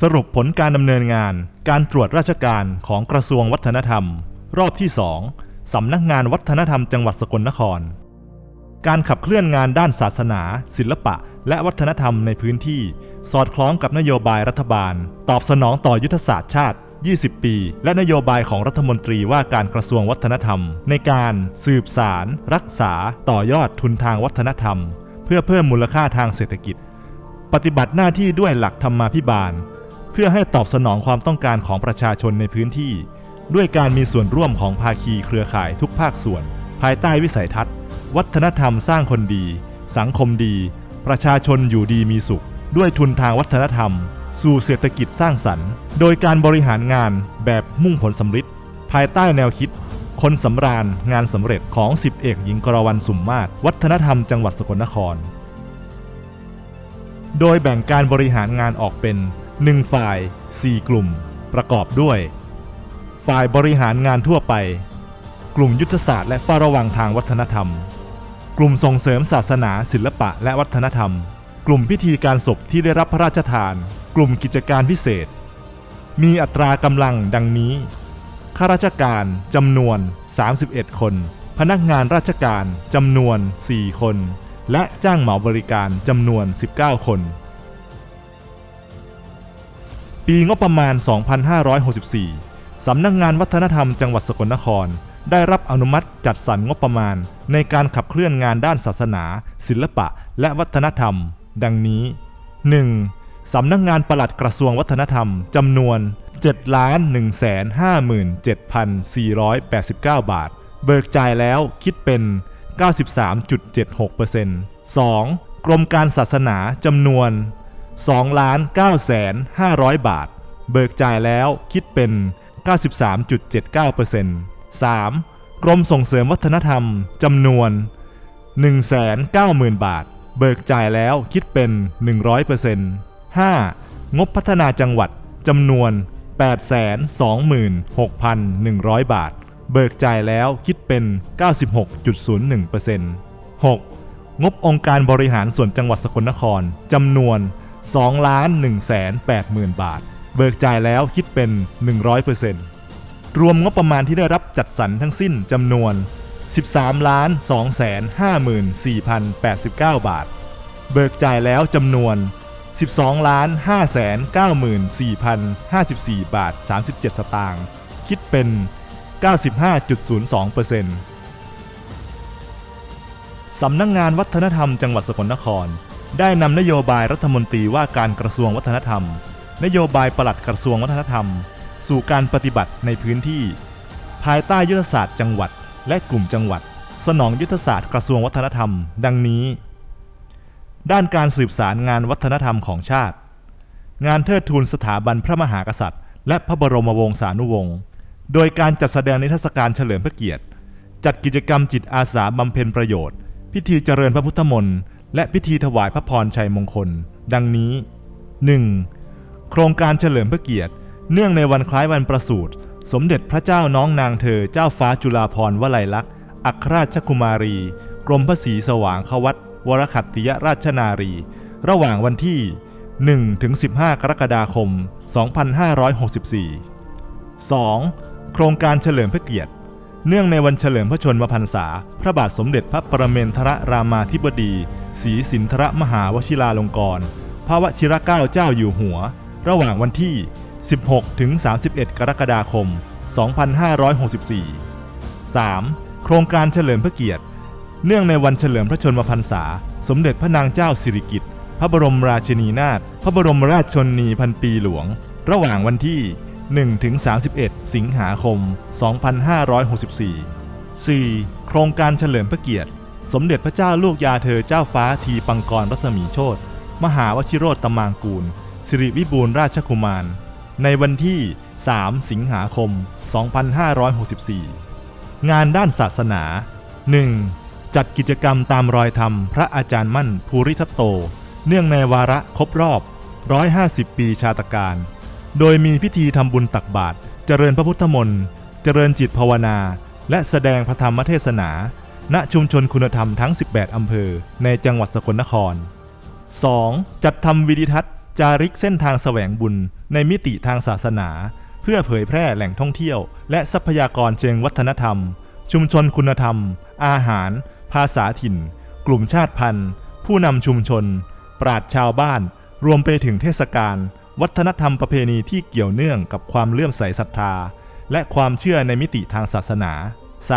สรุปผลการดำเนินงาน การตรวจราชการของกระทรวงวัฒนธรรม รอบที่ 2 สำนักงานวัฒนธรรมจังหวัดสกลนคร การขับเคลื่อนงานด้านศาสนา ศิลปะ และวัฒนธรรมในพื้นที่ สอดคล้องกับนโยบายรัฐบาล ตอบสนองต่อยุทธศาสตร์ชาติ 20 ปี และนโยบายของรัฐมนตรีว่าการกระทรวงวัฒนธรรม ในการสืบสาร รักษา ต่อยอดทุนทางวัฒนธรรม เพื่อเพิ่มมูลค่าทางเศรษฐกิจ ปฏิบัติหน้าที่ด้วยหลักธรรมาภิบาล เพื่อให้ตอบสนองความต้องการของประชาชนในพื้นที่ ด้วยการมีส่วนร่วมของภาคีเครือข่ายทุกภาคส่วน ภายใต้วิสัยทัศน์ วัฒนธรรมสร้างคนดี สังคมดี ประชาชนอยู่ดีมีสุข ด้วยทุนทางวัฒนธรรม สู่เศรษฐกิจสร้างสรรค์ โดยการบริหารงานแบบมุ่งผลสำฤทธิ์ภายใต้แนวคิด คนสำราญงานสำเร็จของสิบเอกหญิงกรวันสุมมาศวัฒนธรรมจังหวัดสกลนคร โดยแบ่งการบริหารงานออกเป็น 1 ฝ่าย 4 กลุ่ม ประกอบด้วย ฝ่ายบริหารงานทั่วไป กลุ่มยุทธศาสตร์และเฝ้าระวังทางวัฒนธรรม กลุ่มส่งเสริมศาสนา ศิลปะและวัฒนธรรม กลุ่มพิธีการศพที่ได้รับพระราชทาน กลุ่มกิจการพิเศษ มีอัตรากำลังดังนี้ ข้าราชการจำนวน 31 คน พนักงานราชการจำนวน 4 คน และจ้างเหมาบริการจำนวน 19 คน ปีงบประมาณ 2564 สำนักงานวัฒนธรรมจังหวัดสกลนคร ได้รับอนุมัติจัดสรรงบประมาณ ในการขับเคลื่อนงานด้านศาสนา ศิลปะ และวัฒนธรรม ดังนี้ 1. สำนักงานปลัดกระทรวงวัฒนธรรมจำนวน 7,157,489 บาท เบิกจ่ายแล้วคิดเป็น 93.76% 2. กรมการศาสนาจำนวน 2ล้าน9แสน500 บาท เบิกจ่ายแล้วคิดเป็น 93.79% 3. กรมส่งเสริมวัฒนธรรมจำนวน 190,000 บาท เบิกจ่ายแล้วคิดเป็น 100% 5. งบพัฒนาจังหวัดจำนวน 826,100 บาท เบิกจ่ายแล้วคิดเป็น 96.01% 6. งบองค์การบริหารส่วนจังหวัดสกลนครจำนวน 2ล้าน1แสน8หมื่นบาท เบิกจ่ายแล้วคิดเป็น 100%รวมงบประมาณที่ได้รับจัดสรรทั้งสิ้นจำนวน 13ล้าน2แสน54,089 บาท เบิกจ่ายแล้วจำนวน 12ล้าน5แสน94,054 บาท 37 สตางค์คิดเป็น 95.02%สำนักงงานวัฒนธรรมจังหวัดสกลนคร ได้นำนโยบายรัฐมนตรีว่าการกระทรวงวัฒนธรรม นโยบายปลัดกระทรวงวัฒนธรรม สู่การปฏิบัติในพื้นที่ ภายใต้ยุทธศาสตร์จังหวัด และกลุ่มจังหวัด สนองยุทธศาสตร์กระทรวงวัฒนธรรม ดังนี้ ด้านการสืบสารงานวัฒนธรรมของชาติ งานเทิดทูนสถาบันพระมหากษัตริย์ และพระบรมวงศานุวงศ์โดยการจัดแสดงนิทรรศการเฉลิมพระเกียรติ จัดกิจกรรมจิตอาสาบำเพ็ญประโยชน์ พิธีเจริญพระพุทธมนต์ และพิธีถวายพระพรชัยมงคล ดังนี้ 1. โครงการเฉลิมพระเกียรติ เนื่องในวันคล้ายวันประสูติสมเด็จพระเจ้าน้องนางเธอเจ้าฟ้าจุฬาภรณ์วลัยลักษณ์อัครราชกุมารี กรมพระศรีสว่างควัตวรขัตติยราชนารี ระหว่างวันที่ 1 ถึง 15 กรกฎาคม 2564 2. โครงการเฉลิมพระเกียรติ เนื่องในวันเฉลิมพระชนมพรรษา พระบาทสมเด็จพระปรเมนทรรามาธิบดี ศรีสินทรมหาวชิราลงกรณ์พระวชิรเกล้าเจ้าอยู่หัว ระหว่างวันที่ 16 ถึง 31 กรกฎาคม 2564 3. โครงการเฉลิมพระเกียรติ เนื่องในวันเฉลิมพระชนมพรรษา สมเด็จพระนางเจ้าสิริกิติ์ พระบรมราชินีนาถ พระบรมราชชนนีพันปีหลวง ระหว่างวันที่ 1 ถึง 31 สิงหาคม 2564 4. โครงการเฉลิมพระเกียรติ สมเด็จพระเจ้าลูกยาเธอเจ้าฟ้าทีปังกรรัศมีโชตมหาวชิโรตมางกูล สิริวิบูลราชกุมาร ในวันที่ 3 สิงหาคม 2564 งานด้านศาสนา 1. จัดกิจกรรมตามรอยธรรม พระอาจารย์มั่นภูริทัตโต เนื่องในวาระครบรอบ 150 ปีชาตการ โดยมีพิธีทำบุญตักบาตรเจริญพระพุทธมนต์ เจริญจิตภาวนา และแสดงพระธรรมเทศนา ณชุมชนคุณธรรมทั้ง 18 อำเภอ ในจังหวัดสกลนคร 2. จัดทำวิดิทัศน์จาริกเส้นทางแสวงบุญ ในมิติทางศาสนา เพื่อเผยแพร่แหล่งท่องเที่ยว และทรัพยากรเชิงวัฒนธรรม ชุมชนคุณธรรม อาหาร ภาษาถิ่น กลุ่มชาติพันธุ์ ผู้นำชุมชน ปราชชาวบ้าน รวมไปถึงเทศกาลวัฒนธรรมประเพณีที่เกี่ยวเนื่องกับความเลื่อมใสศรัทธา และความเชื่อในมิติทางศาสนา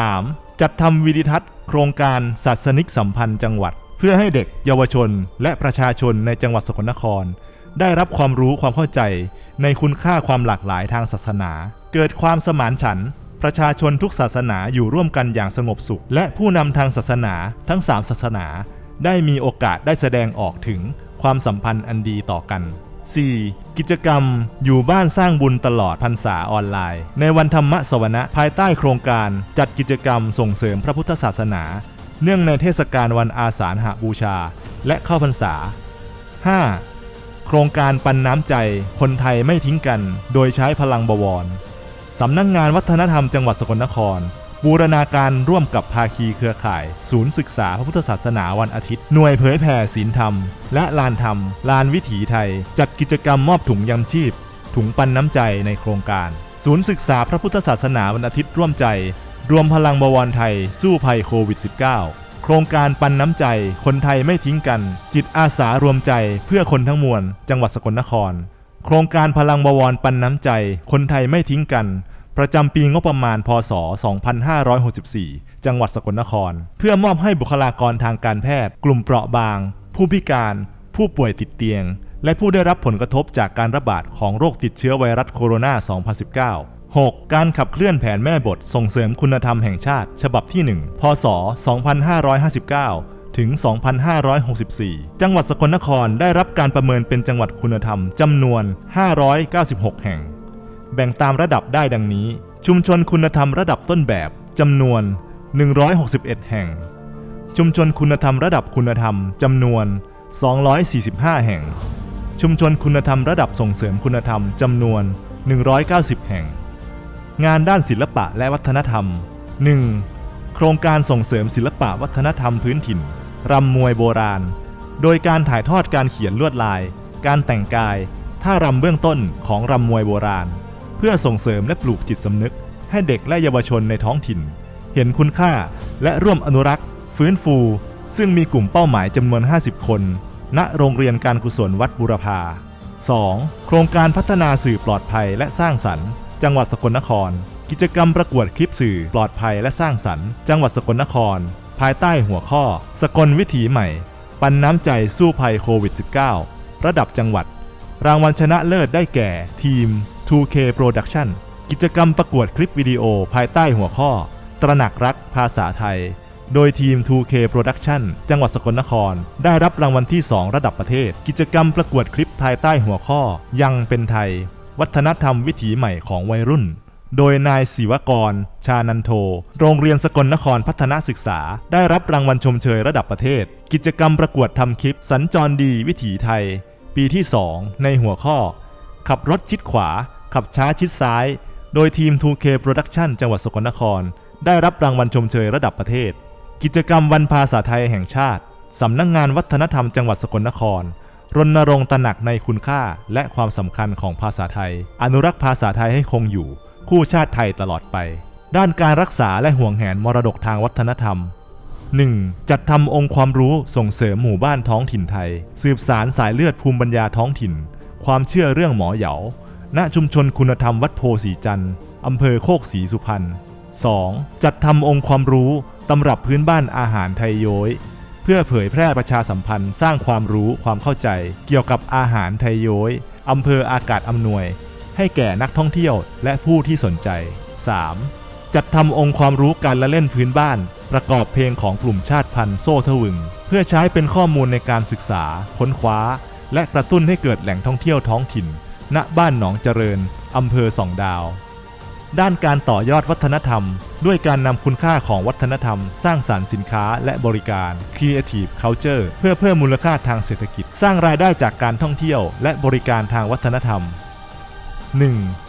3. จัดทำวิดิทัศน์ โครงการศาสนิกสัมพันธ์จังหวัด เพื่อให้เด็กเยาวชน และประชาชนในจังหวัดสกลนคร ได้รับความรู้ความเข้าใจ ในคุณค่าความหลากหลายทางศาสนา เกิดความสมานฉันท์ประชาชนทุกศาสนาอยู่ร่วมกันอย่างสงบสุข และผู้นำทางศาสนาทั้ง 3 ศาสนา ได้มีโอกาสได้แสดงออกถึงความสัมพันธ์อันดีต่อกัน 4. กิจกรรมอยู่บ้านสร้างบุญตลอดพรรษาออนไลน์ ในวันธรรมสวนะภายใต้โครงการจัดกิจกรรมส่งเสริมพระพุทธศาสนา เนื่องในเทศกาลวันอาสาฬหบูชา และเข้าพรรษา 5. โครงการปันน้ำใจ คนไทยไม่ทิ้งกัน โดยใช้พลังบวร สำนักงงานวัฒนธรรมจังหวัดสกลนคร บูรณาการร่วมกับภาคีเครือข่าย ศูนย์ศึกษาพระพุทธศาสนาวันอาทิตย์ หน่วยเผยแผ่ศีลธรรม และลานธรรม ลานวิถีไทย จัดกิจกรรมมอบถุงยำชีพ ถุงปันน้ำใจในโครงการ ศูนย์ศึกษาพระพุทธศาสนาวันอาทิตย์ร่วมใจ รวมพลังบวรไทย สู้ภัยโควิด -19 โครงการปันน้ำใจ คนไทยไม่ทิ้งกัน จิตอาสารวมใจเพื่อคนทั้งมวล จังหวัดสกลนคร โครงการพลังบวรปันน้ำใจ คนไทยไม่ทิ้งกัน ประจำปีงบประมาณ พศ 2564 จังหวัดสกลนคร เพื่อมอบให้บุคลากรทางการแพทย์ กลุ่มเปราะบาง ผู้พิการ ผู้ป่วยติดเตียง และผู้ได้รับผลกระทบจากการระบาดของโรคติดเชื้อไวรัสโคโรนา 2019 6. การขับเคลื่อนแผนแม่บทส่งเสริมคุณธรรมแห่งชาติ ฉบับที่ 1 พศ 2559 ถึง 2564 จังหวัดสกลนครได้รับการประเมินเป็นจังหวัดคุณธรรมจำนวน 596 แห่ง แบ่งตามระดับได้ดังนี้ ชุมชนคุณธรรมระดับต้นแบบจำนวน 161 แห่ง ชุมชนคุณธรรมระดับคุณธรรมจำนวน 245 แห่ง ชุมชนคุณธรรมระดับส่งเสริมคุณธรรมจำนวน 190 แห่ง งานด้านศิลปะและวัฒนธรรม 1. โครงการส่งเสริมศิลปะวัฒนธรรมพื้นถิ่นรำมวยโบราณ โดยการถ่ายทอดการเขียนลวดลาย การแต่งกาย ท่ารำเบื้องต้นของรำมวยโบราณ พื่อส่งเสริมและปลูกจิตสำนึก ให้เด็กและเยาวชนในท้องถิ่น เห็นคุณค่าและร่วมอนุรักษ์ ฟื้นฟู ซึ่งมีกลุ่มเป้าหมายจำนวน 50 คน ณโรงเรียนการกุศลวัดบุรพา 2. โครงการพัฒนาสื่อปลอดภัยและสร้างสรรค์ จังหวัดสกลนคร กิจกรรมประกวดคลิปสื่อปลอดภัยและสร้างสรรค์ จังหวัดสกลนคร ภายใต้หัวข้อ สกลวิถีใหม่ ปันน้ำใจสู้ภัยโควิด -19 ระดับจังหวัด รางวัลชนะเลิศได้แก่ทีม 2K Production กิจกรรมประกวดคลิปวิดีโอภายใต้หัวข้อ ตระหนักรักภาษาไทย โดยทีม 2K Production จังหวัดสกลนคร ได้รับรางวัลที่ 2 ระดับประเทศ กิจกรรมประกวดคลิปภายใต้หัวข้อ ยังเป็นไทย วัฒนธรรมวิถีใหม่ของวัยรุ่นโดยนายศิวกร ชานันโท โรงเรียนสกลนครพัฒนาศึกษา ได้รับรางวัลชมเชยระดับประเทศ กิจกรรมประกวดทำคลิป สัญจรดีวิถีไทย ปีที่ 2 ในหัวข้อ ขับรถชิดขวา ขับช้าชิดซ้าย โดยทีม 2K Production จังหวัดสกลนคร ได้รับรางวัลชมเชยระดับประเทศ กิจกรรมวันภาษาไทยแห่งชาติ สำนักงงานวัฒนธรรมจังหวัดสกลนคร รณรงค์ตระหนักในคุณค่าและความสำคัญของภาษาไทย อนุรักษ์ภาษาไทยให้คงอยู่ คู่ชาติไทยตลอดไป ด้านการรักษาและห่วงแหนมรดกทางวัฒนธรรม 1. จัดทำองค์ความรู้ส่งเสริมหมู่บ้านท้องถิ่นไทย สืบสารสายเลือดภูมิปัญญาท้องถิ่น ความเชื่อเรื่องหมอเหยา ณชุมชนคุณธรรมวัดโพสีจันทร์อำเภอโคกศรีสุพรรณ 2. จัดทำองค์ความรู้ตำรับพื้นบ้านอาหารไทยย้อยเพื่อเผยแพร่ประชาสัมพันธ์สร้างความรู้ความเข้าใจ เกี่ยวกับอาหารไทยย้อยอำเภออากาศอำนวย ให้แก่นักท่องเที่ยวและผู้ที่สนใจ 3. จัดทำองค์ความรู้การละเล่นพื้นบ้าน ประกอบเพลงของกลุ่มชาติพันธุ์โซ่ทวึง เพื่อใช้เป็นข้อมูลในการศึกษา ค้นคว้า และกระตุ้นให้เกิดแหล่งท่องเที่ยวท้องถิ่น ณบ้านหนองเจริญอำเภอสองดาว ด้านการต่อยอดวัฒนธรรม ด้วยการนำคุณค่าของวัฒนธรรม สร้างสารรค์สินค้าและบริการ Creative Culture เพื่อเพิ่มมูลค่าทางเศรษฐกิจ สร้างรายได้จากการท่องเที่ยว และบริการทางวัฒนธรรม 1.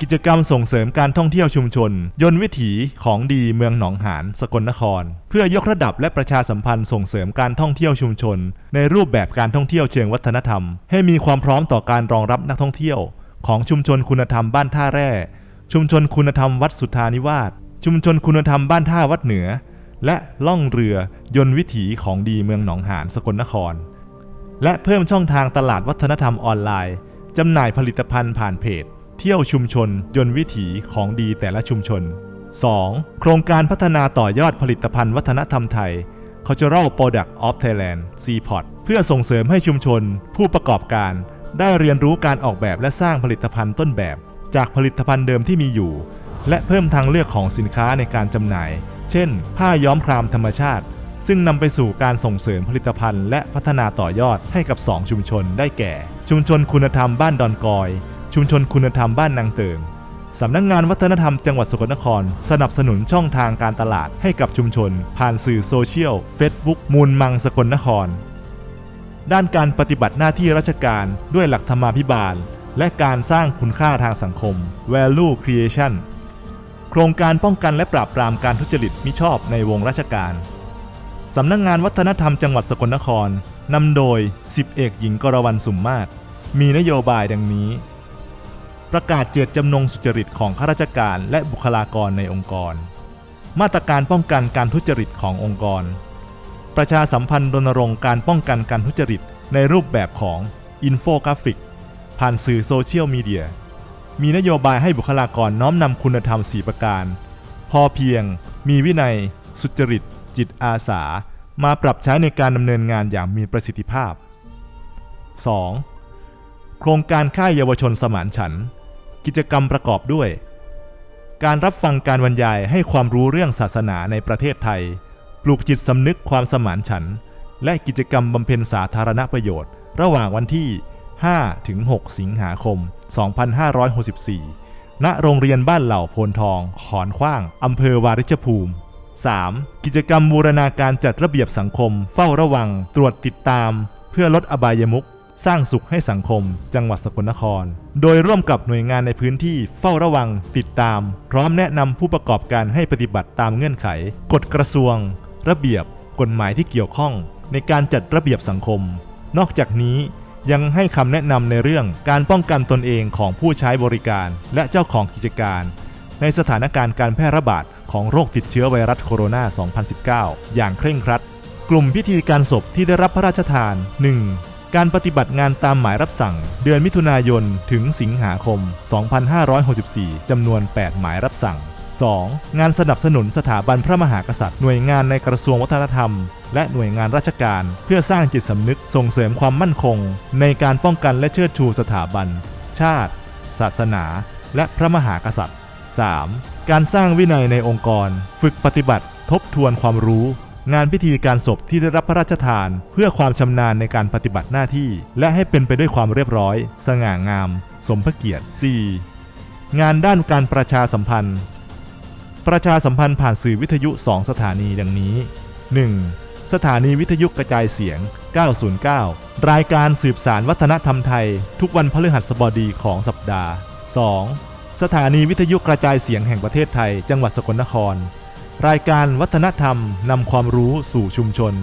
กิจกรรมส่งเสริมการท่องเที่ยวชุมชน ยนต์วิถีของดีเมืองหนองหานสกลนคร เพื่อยกระดับและประชาสัมพันธ์ส่งเสริมการท่องเที่ยวชุมชน ในรูปแบบการท่องเที่ยวเชิงวัฒนธรรม ให้มีความพร้อมต่อการรองรับนักท่องเที่ยว ของชุมชนคุณธรรมบ้านท่าแร่ ชุมชนคุณธรรมวัดสุทานิวาสชุมชนคุณธรรมบ้านท่าวัดเหนือ และล่องเรือยนต์วิถีของดีเมืองหนองหานสกลนคร และเพิ่มช่องทางตลาดวัฒนธรรมออนไลน์จำหน่ายผลิตภัณฑ์ผ่านเพจ เที่ยวชุมชน ยนต์วิถีของดีแต่ละชุมชน 2. โครงการพัฒนาต่อยอดผลิตภัณฑ์วัฒนธรรมไทย Cultural Product of Thailand CPOT เพื่อส่งเสริมให้ชุมชน ผู้ประกอบการ ได้เรียนรู้การออกแบบและสร้างผลิตภัณฑ์ต้นแบบ จากผลิตภัณฑ์เดิมที่มีอยู่ และเพิ่มทางเลือกของสินค้าในการจำหน่าย เช่น ผ้าย้อมครามธรรมชาติ ซึ่งนำไปสู่การส่งเสริมผลิตภัณฑ์ และพัฒนาต่อยอดให้กับ 2 ชุมชนได้แก่ ชุมชนคุณธรรมบ้านดอนกอย ชุมชนคุณธรรมบ้านนางเติมสำนักงงานวัฒนธรรมจังหวัดสกลนคร สนับสนุนช่องทางการตลาดให้กับชุมชน ผ่านสื่อโซเชียล Facebook มูลมังสกลนคร ด้านการปฏิบัติหน้าที่ราชการด้วยหลักธรรมาภิบาล และการสร้างคุณค่าทางสังคม value creation โครงการป้องกันและปราบปรามการทุจริตมิชอบในวงราชการ สำนักงงานวัฒนธรรมจังหวัดสกลนครนำโดย 10 เอกหญิงกรวรรณสุมมาศมีนโยบายดังนี้ ประกาศเจตจำนงสุจริตของข้าราชการและบุคลากรในองค์กร มาตรการป้องกันการทุจริตขององค์กร ประชาสัมพันธ์รณรงค์การป้องกันการทุจริตในรูปแบบของอินโฟกราฟิก ผ่านสื่อโซเชียลมีเดีย มีนโยบายให้บุคลากรน้อมนำคุณธรรม 4 ประการ พอเพียง มีวินัย สุจริต จิตอาสา มาปรับใช้ในการดำเนินงานอย่างมีประสิทธิภาพ 2. โครงการค่ายเยาวชนสมานฉันท์ กิจกรรมประกอบด้วย การรับฟังการบรรยายให้ความรู้เรื่องศาสนาในประเทศไทย ปลูกจิตสำนึกความสมานฉันท์และกิจกรรมบำเพ็ญสาธารณประโยชน์ ระหว่างวันที่ 5 ถึง 6 สิงหาคม 2564 ณ โรงเรียนบ้านเหล่าโพนทอง ขอนขว้าง อำเภอวาริชภูมิ 3. กิจกรรมบูรณาการจัดระเบียบสังคม เฝ้าระวัง ตรวจติดตาม เพื่อลดอบายมุข สร้างสุขให้สังคม จังหวัดสกลนคร โดยร่วมกับหน่วยงานในพื้นที่เฝ้าระวังติดตาม พร้อมแนะนำผู้ประกอบการให้ปฏิบัติตามเงื่อนไข กฎกระทรวง ระเบียบ กฎหมายที่เกี่ยวข้อง ในการจัดระเบียบสังคม นอกจากนี้ยังให้คำแนะนำในเรื่องการป้องกันตนเองของผู้ใช้บริการ และเจ้าของกิจการ ในสถานการณ์การแพร่ระบาดของโรคติดเชื้อไวรัสโคโรนา 2019 อย่างเคร่งครัด กลุ่มพิธีการศพที่ได้รับพระราชทาน 1. การปฏิบัติงานตามหมายรับสั่ง เดือนมิถุนายนถึงสิงหาคม 2564 จำนวน 8 หมายรับสั่ง 2. งานสนับสนุนสถาบันพระมหากษัตริย์ หน่วยงานในกระทรวงวัฒนธรรม และหน่วยงานราชการ เพื่อสร้างจิตสำนึกส่งเสริมความมั่นคง ในการป้องกันและเชิดชูสถาบัน ชาติ ศาสนา และพระมหากษัตริย์ 3. การสร้างวินัยในองค์กร ฝึกปฏิบัติ ทบทวนความรู้ งานพิธีการศพที่ได้รับพระราชทาน เพื่อความชำนาญในการปฏิบัติหน้าที่ และให้เป็นไปด้วยความเรียบร้อย สง่างาม สมพระเกียรติ 4. งานด้านการประชาสัมพันธ์ ประชาสัมพันธ์ผ่านสื่อวิทยุ 2 สถานีดังนี้ 1. สถานีวิทยุกระจายเสียง 909 รายการสืบสารวัฒนธรรมไทย ทุกวันพฤหัสบดีของสัปดาห์ 2. สถานีวิทยุกระจายเสียงแห่งประเทศไทย จังหวัดสกลนคร รายการวัฒนธรรมนำความรู้สู่ชุมชน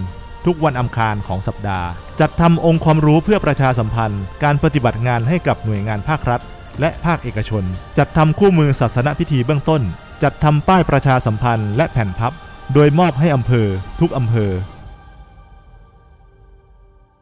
ทุกวันอังคารของสัปดาห์ จัดทำองค์ความรู้เพื่อประชาสัมพันธ์ การปฏิบัติงานให้กับหน่วยงานภาครัฐ และภาคเอกชน จัดทำคู่มือศาสนพิธีเบื้องต้น จัดทำป้ายประชาสัมพันธ์และแผ่นพับ โดยมอบให้อำเภอ ทุกอำเภอ